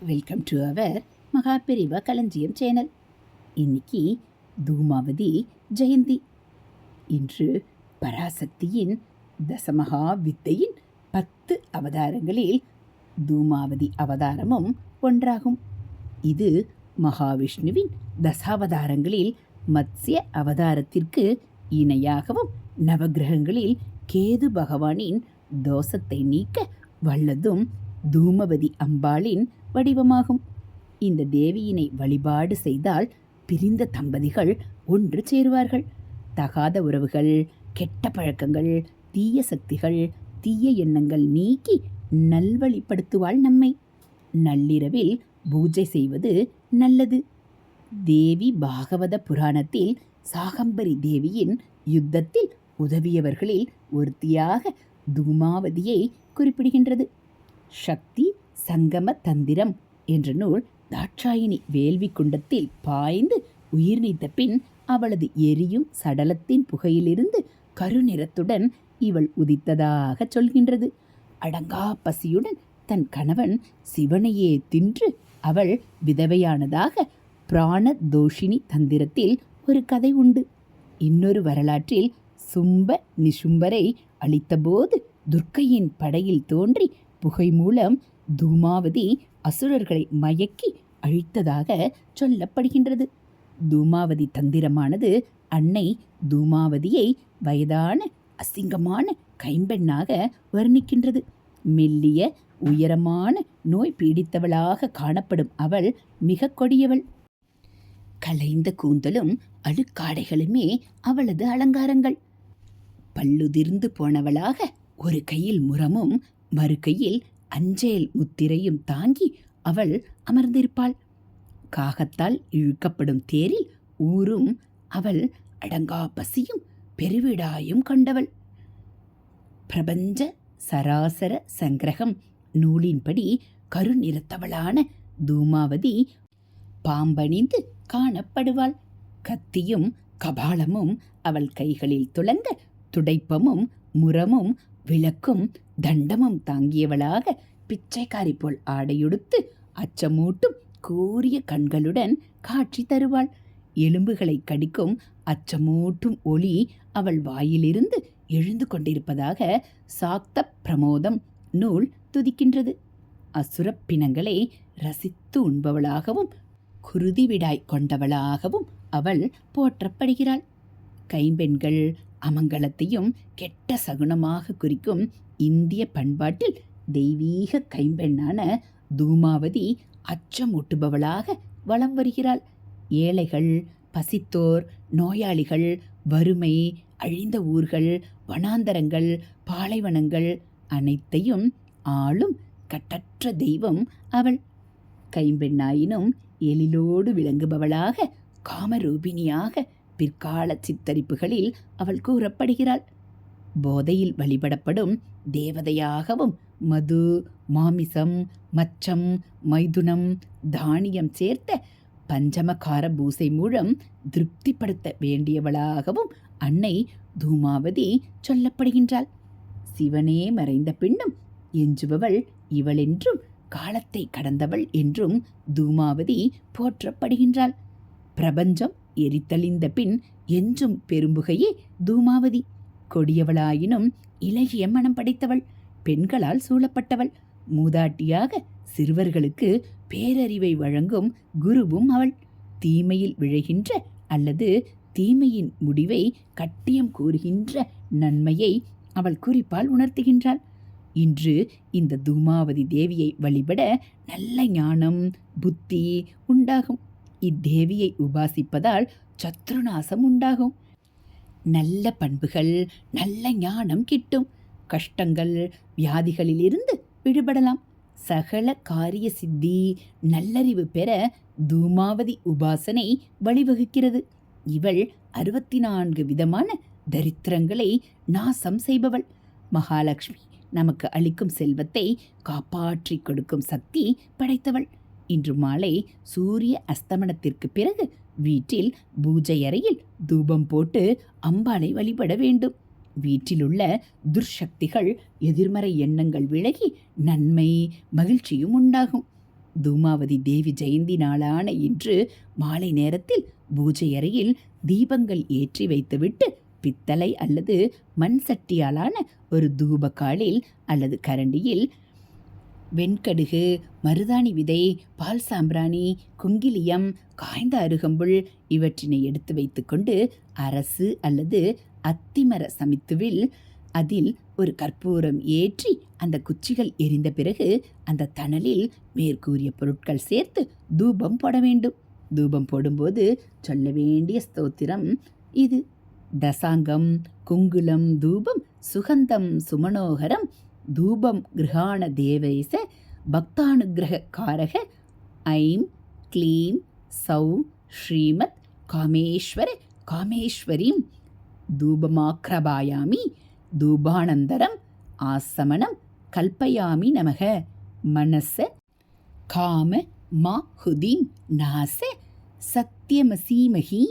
Welcome to our Maha Periyava களஞ்சியம் channel இன்னைக்கு தூமாவதி ஜெயந்தி இன்று பராசக்தியின் தசமகா வித்தையின் பத்து அவதாரங்களில் தூமாவதி அவதாரமும் ஒன்றாகும் இது மகாவிஷ்ணுவின் தசாவதாரங்களில் மத்ஸ்ய அவதாரத்திற்கு இணையாகவும் நவக்கிரகங்களில் கேது பகவானின் தோஷத்தை நீக்க வல்லதும் தூமபதி அம்பாளின் வடிவமாகும். இந்த தேவியினை வழிபாடு செய்தால் பிரிந்த தம்பதிகள் ஒன்று சேருவார்கள். தகாத உறவுகள் கெட்ட பழக்கங்கள் தீய சக்திகள் தீய எண்ணங்கள் நீக்கி நல்வழிப்படுத்துவாள் நம்மை. நள்ளிரவில் பூஜை செய்வது நல்லது. தேவி பாகவத புராணத்தில் சாகம்பரி தேவியின் யுத்தத்தில் உதவியவர்களில் ஒருத்தியாக தூமாவதியை குறிப்பிடுகின்றது. சக்தி சங்கம தந்திரம் என்ற நூல் தாட்சாயினி வேள்வி குண்டத்தில் பாய்ந்து உயிர் நீத்த பின் அவளது எரியும் சடலத்தின் புகையிலிருந்து கருநிறத்துடன் இவள் உதித்ததாக சொல்கின்றது. அடங்கா பசியுடன் தன் கணவன் சிவனையே தின்று அவள் விதவையானதாக பிராண தோஷினி தந்திரத்தில் ஒரு கதை உண்டு. இன்னொரு வரலாற்றில் சும்ப நிசும்பரை அழித்தபோது துர்க்கையின் படையில் தோன்றி புகை மூலம் தூமாவதி அசுரர்களை மயக்கி அழித்ததாக சொல்லப்படுகின்றது. தூமாவதி தந்திரமானது அன்னை தூமாவதியை வயதான அசிங்கமான கைம்பெண்ணாக வர்ணிக்கின்றது. மெல்லிய உயரமான நோய் பீடித்தவளாக காணப்படும் அவள் மிக கொடியவள். கலைந்த கூந்தலும் அழுக்காடைகளுமே அவளது அலங்காரங்கள். பல்லுதிர்ந்து போனவளாக ஒரு கையில் முரமும் மறு அஞ்சேல் முத்திரையும் தாங்கி அவள் அமர்ந்திருப்பாள். காகத்தால் இழுக்கப்படும் தேரில் ஊரும் அவள் அடங்கா பசியும் பெருவிடாயும் கண்டவள். பிரபஞ்ச சராசர சங்கிரகம் நூலின்படி கருநிறத்தவளான தூமாவதி பாம்பணிந்து காணப்படுவாள். கத்தியும் கபாலமும் அவள் கைகளில் துளங்க துடைப்பமும் முரமும் விளக்கும் தண்டமும் தாங்கியவளாக பிச்சைக்காரி போல் ஆடையுடுத்து அச்சமூட்டும் கூரிய கண்களுடன் காட்சி தருவாள். எலும்புகளை கடிக்கும் அச்சமூட்டும் ஒளி அவள் வாயிலிருந்து எழுந்து கொண்டிருப்பதாக சாக்த பிரமோதம் நூல் துதிக்கின்றது. அசுரப் பிணங்களை ரசித்து உண்பவளாகவும் குருதிவிடாய் கொண்டவளாகவும் அவள் போற்றப்படுகிறாள். கைம்பெண்கள் அமங்கலத்தையும் கெட்ட சகுனமாக குறிக்கும் இந்திய பண்பாட்டில் தெய்வீக கைம்பெண்ணான தூமாவதி அச்சமூட்டுபவளாக வலம் வருகிறாள். ஏழைகள் பசித்தோர் நோயாளிகள் வறுமை அழிந்த ஊர்கள் வனாந்தரங்கள் பாலைவனங்கள் அனைத்தையும் ஆளும் கட்டற்ற தெய்வம் அவள். கைம்பெண்ணாயினும் எழிலோடு விளங்குபவளாக காமரூபிணியாக பிற்கால சித்தரிப்புகளில் அவள் கூறப்படுகிறாள். போதையில் வழிபடப்படும் தேவதையாகவும் மது மாமிசம் மச்சம் மைதுனம் தானியம் சேர்த்த பஞ்சமகார பூசை மூலம் திருப்திப்படுத்த வேண்டியவளாகவும் அன்னை தூமாவதி சொல்லப்படுகின்றாள். சிவனே மறைந்த பின்னும் எஞ்சுபவள் இவளென்றும் காலத்தை கடந்தவள் என்றும் தூமாவதி போற்றப்படுகின்றாள். பிரபஞ்சம் எரித்தளிந்த பின் என்றும் பெரும்புகையே தூமாவதி. கொடியவளாயினும் இலகிய மனம் படைத்தவள் பெண்களால் சூழப்பட்டவள். மூதாட்டியாக சிறுவர்களுக்கு பேரறிவை வழங்கும் குருவும் அவள். தீமையில் விழைகின்ற அல்லது தீமையின் முடிவை கட்டியம் கூறுகின்ற நன்மையை அவள் குறிப்பால் உணர்த்துகின்றாள். இன்று இந்த தூமாவதி தேவியை வழிபட நல்ல ஞானம் புத்தி உண்டாகும். இத்தேவியை உபாசிப்பதால் சத்ருநாசம் உண்டாகும். நல்ல பண்புகள் நல்ல ஞானம் கிட்டும். கஷ்டங்கள் வியாதிகளிலிருந்து விடுபடலாம். சகல காரிய சித்தி நல்லறிவு பெற தூமாவதி உபாசனை வழிவகுக்கிறது. இவள் அறுபத்தி நான்கு விதமான தரித்திரங்களை நாசம் செய்பவள். மகாலட்சுமி நமக்கு அளிக்கும் செல்வத்தை காப்பாற்றி கொடுக்கும் சக்தி படைத்தவள். இன்று மாலை சூரிய அஸ்தமனத்திற்கு பிறகு வீட்டில் பூஜை அறையில் தூபம் போட்டு அம்பாளை வழிபட வேண்டும். வீட்டிலுள்ள துர்சக்திகள் எதிர்மறை எண்ணங்கள் விலகி நன்மை மகிழ்ச்சியும் உண்டாகும். தூமாவதி தேவி ஜெயந்தி நாளான இன்று மாலை நேரத்தில் பூஜை அறையில் தீபங்கள் ஏற்றி வைத்துவிட்டு பித்தளை அல்லது மண் சட்டியாலான ஒரு தூபக்காலில் அல்லது கரண்டியில் வெண்கடுகு மருதாணி விதை பால் சாம்பிராணி குங்கிலியம் காய்ந்த அருகம்புல் இவற்றினை எடுத்து வைத்துக்கொண்டு அரசு அல்லது அத்திமர சமித்துவில் அதில் ஒரு கற்பூரம் ஏற்றி அந்த குச்சிகள் எரிந்த பிறகு அந்த தணலில் மேற்கூறிய பொருட்கள் சேர்த்து தூபம் போட வேண்டும். தூபம் போடும்போது சொல்ல வேண்டிய ஸ்தோத்திரம் இது. தசாங்கம் குங்குலம் தூபம் சுகந்தம் சுமனோகரம் தூபம் கிரகாண தேவைச பக்தானுகிரக காரக ஐம் க்ளீம் சௌ ஸ்ரீமத் காமேஸ்வர காமேஸ்வரீம். தூபமாக்ரபாயாமி தூபானந்தரம் ஆசமனம் கல்பயாமி நமக. மனச காம மா ஹுதீம் நாச சத்தியமசீமகி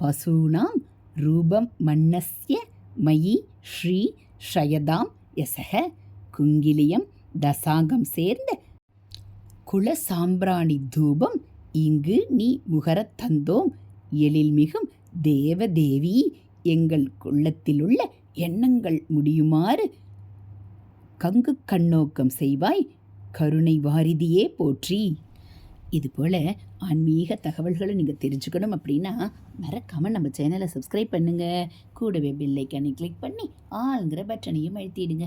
பசூனாம் ரூபம் மன்னஸ்ய மயி ஸ்ரீ ஷயதாம் யசக குங்கிலியம் தசாங்கம் சேர்ந்த குல சாம்பிராணி தூபம் இங்கு நீ முகரத் தந்தோம். எழில் மிகும் தேவதேவி எங்கள் குள்ளத்திலுள்ள எண்ணங்கள் முடியுமாறு கங்கு கண்ணோக்கம் செய்வாய் கருணை வாரிதியே போற்றி. இது போல் ஆன்மீக தகவல்களை நீங்கள் தெரிஞ்சுக்கணும் அப்படின்னா மறக்காமல் நம்ம சேனலை சப்ஸ்கிரைப் பண்ணுங்கள் கூடவே பெல் கிளிக் பண்ணி ஆளுங்கிற பட்டனையும் அழுத்திடுங்க.